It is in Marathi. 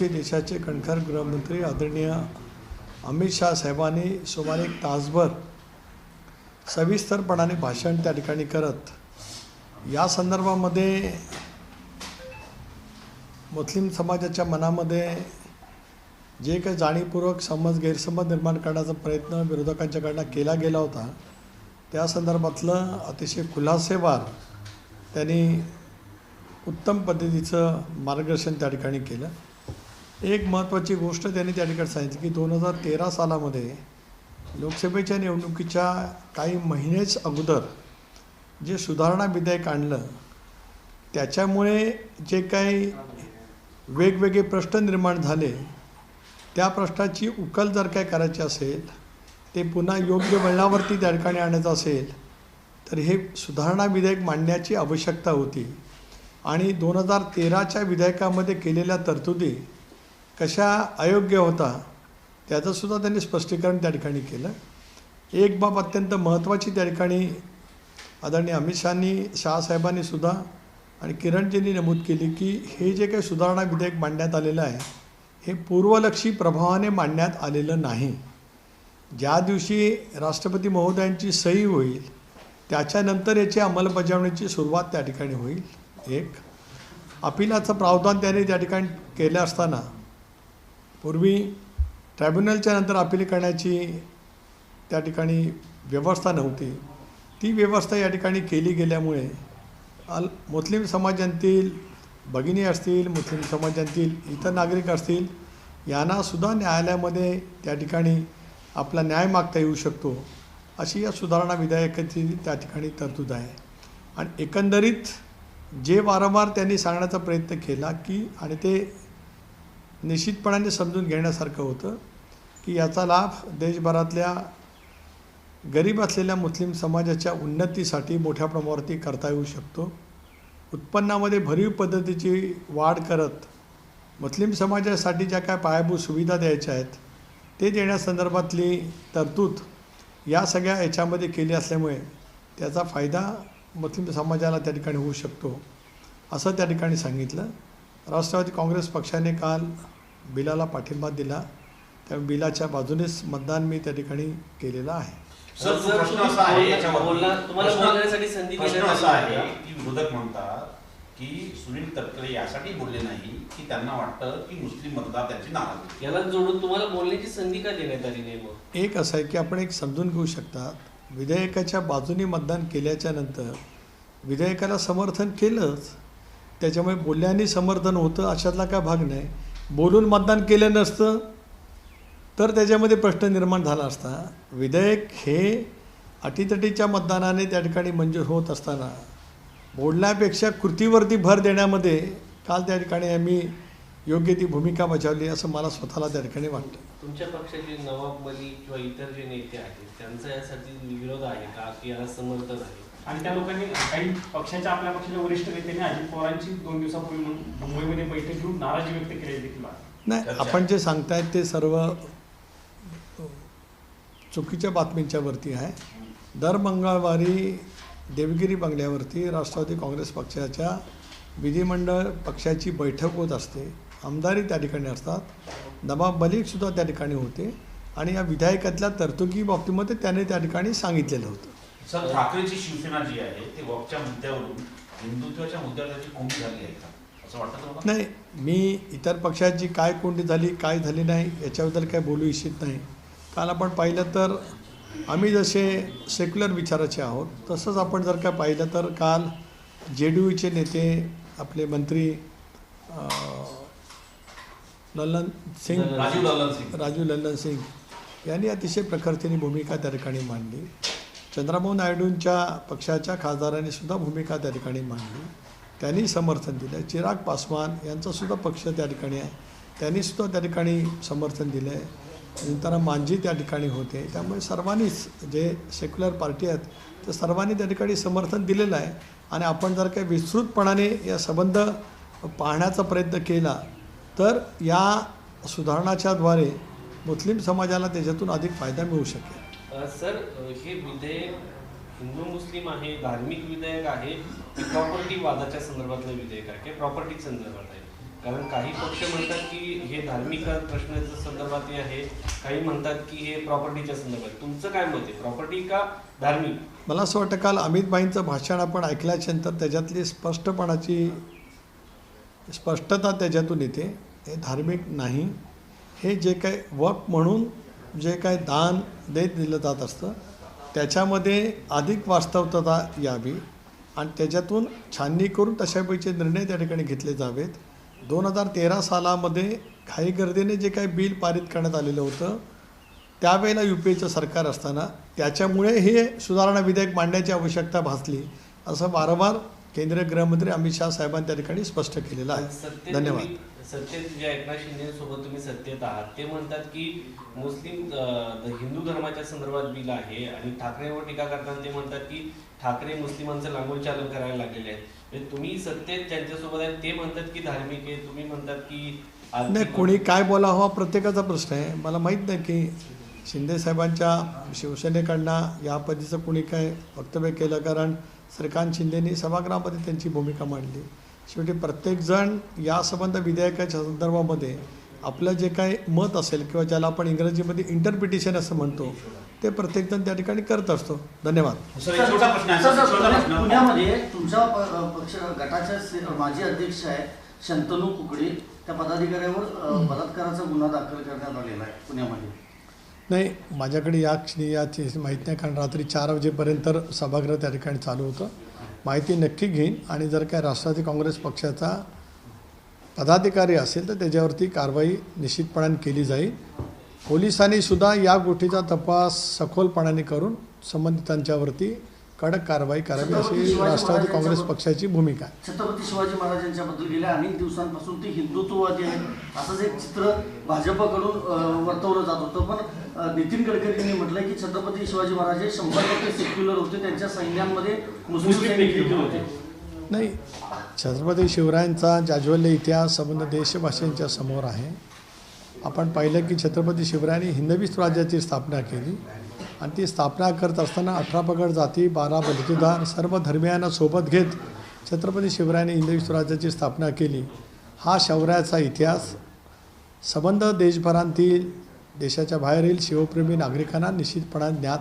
ते देशाचे कणखर गृहमंत्री आदरणीय अमित शाह साहेबांनी सुमारे एक तासभर सविस्तरपणाने भाषण त्या ठिकाणी करत या संदर्भामध्ये मुस्लिम समाजाच्या मनामध्ये जे काही जाणीवपूर्वक समज गैरसमज निर्माण करण्याचा प्रयत्न विरोधकांच्याकडनं केला गेला होता त्या संदर्भातलं अतिशय खुलासेवार त्यांनी उत्तम पद्धतीचं मार्गदर्शन त्या ठिकाणी केलं. एक महत्त्वाची गोष्ट त्यांनी त्या ठिकाणी सांगितली की दोन हजार तेरा सालामध्ये लोकसभेच्या निवडणुकीच्या काही महिनेच अगोदर जे सुधारणा विधेयक आणलं त्याच्यामुळे जे काही वेगवेगळे प्रश्न निर्माण झाले त्या प्रश्नाची उकल जर काय करायची असेल ते पुन्हा योग्य वळणावरती त्या ठिकाणी आणायचं असेल तर हे सुधारणा विधेयक मांडण्याची आवश्यकता होती. आणि दोन हजार तेराच्या विधेयकामध्ये केलेल्या तरतुदी कशा अयोग्य होता त्याचंसुद्धा त्यांनी स्पष्टीकरण त्या ठिकाणी केलं. एक बाब अत्यंत महत्त्वाची त्या ठिकाणी आदरणीय अमित शहानी शहासाहेबांनी सुद्धा आणि किरणजींनी नमूद केली की हे जे काही सुधारणा विधेयक मांडण्यात आलेलं आहे हे पूर्वलक्षी प्रभावाने मांडण्यात आलेलं नाही. ज्या दिवशी राष्ट्रपती महोदयांची सही होईल त्याच्यानंतर याची अंमलबजावणीची सुरुवात त्या ठिकाणी होईल. एक अपिलाचं प्रावधान त्याने त्या ठिकाणी केलं असताना पूर्वी ट्रायब्युनलच्या नंतर अपील करण्याची त्या ठिकाणी व्यवस्था नव्हती. ती व्यवस्था या ठिकाणी केली गेल्यामुळे अल मुस्लिम समाजांतील भगिनी असतील मुस्लिम समाजांतील इतर नागरिक असतील यांनासुद्धा न्यायालयामध्ये त्या ठिकाणी आपला न्याय मागता येऊ शकतो अशी या सुधारणा विधेयकाची त्या ठिकाणी तरतूद आहे. आणि एकंदरीत जे वारंवार त्यांनी सांगण्याचा प्रयत्न केला की आणि ते निश्चितपणाने समजून घेण्यासारखं होतं की याचा लाभ देशभरातल्या गरीब असलेल्या मुस्लिम समाजाच्या उन्नतीसाठी मोठ्या प्रमाणावरती करता येऊ शकतो. उत्पन्नामध्ये भरीव पद्धतीची वाढ करत मुस्लिम समाजासाठी ज्या काय पायाभूत सुविधा द्यायच्या आहेत ते देण्यासंदर्भातली तरतूद या सगळ्या याच्यामध्ये केली असल्यामुळे त्याचा फायदा मुस्लिम समाजाला त्या ठिकाणी होऊ शकतो असं त्या ठिकाणी सांगितलं. राष्ट्रवादी काँग्रेस पक्षाने काल बिलाला पाठिंबा दिला त्या बिलाच्या बाजूनेच मतदान मी त्या ठिकाणी केलेलं आहे सर सर, प्रश्न तुम्ही असा आहे बोलला- याच्यावरती बोलला- तुम्हाला प्रश्न- बोलण्यासाठी संधी प्रश्न देण्यात असा आली आहे आहे. की विरोधक म्हणतात की सुनील तटकरे यासाठी बोलले नाही की त्यांना वाटतं की मुस्लिम मतदार त्यांची नाराज. याला जोडून तुम्हाला बोलण्याची संधी का देण्यात आली नाही मग एक असं आहे की आपण एक समजून घेऊ शकता विधेयकाच्या बाजूने मतदान केल्याच्यानंतर विधेयकाला समर्थन केलंच त्याच्यामुळे बोलल्याने समर्थन होतं अशातला काय भाग नाही बोलून मतदान केलं नसतं तर त्याच्यामध्ये प्रश्न निर्माण झाला असता. विधेयक हे अटीतटीच्या मतदानाने त्या ठिकाणी मंजूर होत असताना बोलण्यापेक्षा कृतीवरती भर देण्यामध्ये काल त्या ठिकाणी आम्ही योग्य ती भूमिका बजावली असं मला स्वतःला त्या ठिकाणी वाटतं. तुमच्या पक्षाचे नवाब मलिक किंवा इतर जे नेते आहेत त्यांचा यासाठी विरोध आहे का? की याला समर्थन आहे? आणि त्या लोकांनी काही पक्षाच्या आपल्या पक्षाच्या वरिष्ठ नेत्यांनी अजित पवारांची दोन दिवसापूर्वी मुं- मुंबईमध्ये बैठक घेऊन नाराजी व्यक्त केली देखील. नाही. आपण जे सांगतायत ते सर्व चुकीच्या बातमींच्या वरती आहे. दर मंगळवारी देवगिरी बंगल्यावरती राष्ट्रवादी काँग्रेस पक्षाच्या विधिमंडळ पक्षाची बैठक होत असते. आमदारी त्या ठिकाणी असतात. नवाब मलिकसुद्धा त्या ठिकाणी होते. आणि या विधायकातल्या तरतुदी बाबतीमध्ये त्याने त्या ठिकाणी सांगितलेलं होतं. सर ठाकरेची शिवसेना जी आहे ते वॉकच्या मुद्द्यावरून हिंदुत्वाच्या मुद्द्यावर त्याची कोंडी झाली आहे का? असं वाटतं तुम्हाला? नाही मी इतर पक्षाची काय कोणती झाली काय झाली नाही याच्याबद्दल काय बोलू इच्छित नाही. काल आपण पाहिलं तर आम्ही जसे सेक्युलर विचाराचे आहोत तसंच आपण जर काय पाहिलं तर काल जे डी यूचे नेते आपले मंत्री ललन सिंग राजीव ललन सिंग. राजू लल्लन सिंग यांनी अतिशय प्रखरतेने भूमिका त्या ठिकाणी मांडली. चंद्राबाबू नायडूंच्या पक्षाच्या खासदारांनी सुद्धा भूमिका त्या ठिकाणी मांडली. त्यांनी समर्थन दिलं. चिराग पासवान यांचासुद्धा पक्ष त्या ठिकाणी आहे. त्यांनीसुद्धा त्या ठिकाणी समर्थन दिलं आहे नंतर मांझी त्या ठिकाणी होते. त्यामुळे सर्वांनीच जे सेक्युलर पार्टी आहेत तर सर्वांनी त्या ठिकाणी समर्थन दिलेलं आहे. आणि आपण जर काही विस्तृतपणाने या संबंध पाहण्याचा प्रयत्न केला तर या सुधारणाच्याद्वारे मुस्लिम समाजाला त्याच्यातून अधिक फायदा मिळू शकेल. सर हे विधेयक हिंदू मुस्लिम आहे धार्मिक विधेयक आहे प्रॉपर्टी वादाच्या संदर्भातलं विधेयक आहे प्रॉपर्टी संदर्भात आहे. कारण काही पक्ष म्हणतात की हे धार्मिक प्रश्नाच्या संदर्भात आहे काही म्हणतात की हे प्रॉपर्टीच्या संदर्भात. तुमचं काय मत आहे? प्रॉपर्टी का धार्मिक? मला असं वाटतं काल अमित भाईंचं भाषण आपण ऐकल्याच्यानंतर त्याच्यातली स्पष्टपणाची स्पष्टता त्याच्यातून येते. हे धार्मिक नाही. हे जे काही वक म्हणून जे काय दान देत दिलं जात असतं त्याच्यामध्ये अधिक वास्तवता यावी आणि त्याच्यातून छाननी करून तशापैकी निर्णय त्या ठिकाणी घेतले जावेत. दोन हजार तेरा सालामध्ये घाई गर्दीने जे काही बिल पारित करण्यात आलेलं होतं त्यावेळेला यू पी एचं सरकार असताना त्याच्यामुळे हे सुधारणा विधेयक मांडण्याची आवश्यकता भासली. असं वारंवार केंद्रीय गृहमंत्री अमित शहा साहेबांनी त्या ठिकाणी स्पष्ट केलेलं आहे. धन्यवाद. सत्तेत जे एकनाथ शिंदे सोबत तुम्ही सत्तेत आहात. ते म्हणतात की मुस्लिम हिंदू धर्माच्या संदर्भात बिल आहे आणि ठाकरेवर टीका करताना ते म्हणतात की ठाकरे मुस्लिमांचं लांगोल चालन करायला लागलेले आहेत. म्हणजे तुम्ही सत्तेत त्यांच्यासोबत आहेत ते म्हणतात की धार्मिक आहे तुम्ही म्हणतात की नाही कोणी काय बोलावं हा प्रत्येकाचा प्रश्न आहे. मला माहीत नाही की शिंदे साहेबांच्या शिवसेनेकडनं या पद्धतीचं कोणी काय वक्तव्य केलं कारण श्रीकांत शिंदेनी सभागृहामध्ये त्यांची भूमिका मांडली. शेवटी प्रत्येकजण या संबंध विधेयकाच्या संदर्भामध्ये आपलं जे काही मत असेल किंवा ज्याला आपण इंग्रजीमध्ये इंटरप्रिटेशन असं म्हणतो ते प्रत्येकजण त्या ठिकाणी करत असतो. धन्यवाद. सर एक छोटा प्रश्न आहे. सर, सर, सर, छोटा पुण्या- प्रश्न. पुण्यामध्ये तुमच्या पक्ष गटाच्या से- माजी अध्यक्ष आहे शंतनू कुकडे. त्या पदाधिकाऱ्यावर बलात्काराचा गुन्हा दाखल करण्यात आलेला आहे पुण्यामध्ये. नाही माझ्याकडे या क्षणी याची माहीत नाही कारण रात्री चार वाजेपर्यंत सभागृह त्या ठिकाणी चालू होतं. माहिती नक्की घेईन आणि जर काय राष्ट्रवादी काँग्रेस पक्षाचा पदाधिकारी असेल तर त्याच्यावरती कारवाई निश्चितपणाने केली जाईल. पोलिसांनी सुद्धा या गोष्टीचा तपास सखोलपणाने करून संबंधितांच्यावरती कडक कारवाई करावी अशी राष्ट्रवादी काँग्रेस पक्षाची भूमिका आहे. छत्रपती शिवाजी महाराजांच्याबद्दल गेल्या अनेक दिवसांपासून ते हिंदुत्ववादी आहेत. असंच एक चित्र भाजपकडून वर्तवलं जात होतं. पण नितीन गडकरींनी म्हटलंय की छत्रपती शिवाजी महाराज हे शंभर टक्के सेक्युलर होते. त्यांच्या सैन्यांमध्ये मुस्लिम सैनिक देखील. होते. नाही छत्रपती शिवरायांचा जाज्वल्य इतिहास संबंध देशभाषेंच्या समोर आहे. आपण पाहिलं की छत्रपती शिवरायांनी हिंदवी स्वराज्याची स्थापना केली. आणि ती स्थापना करत असताना अठरा पगड जाती बारा बलतुदार सर्व धर्मियांना सोबत घेत छत्रपती शिवरायांनी हिंदवी स्वराज्याची स्थापना केली. हा शौर्याचा इतिहास. संबंध देशभरांतील देशाच्या बाहेरील शिवप्रेमी नागरिकांना निश्चितपणाने ज्ञात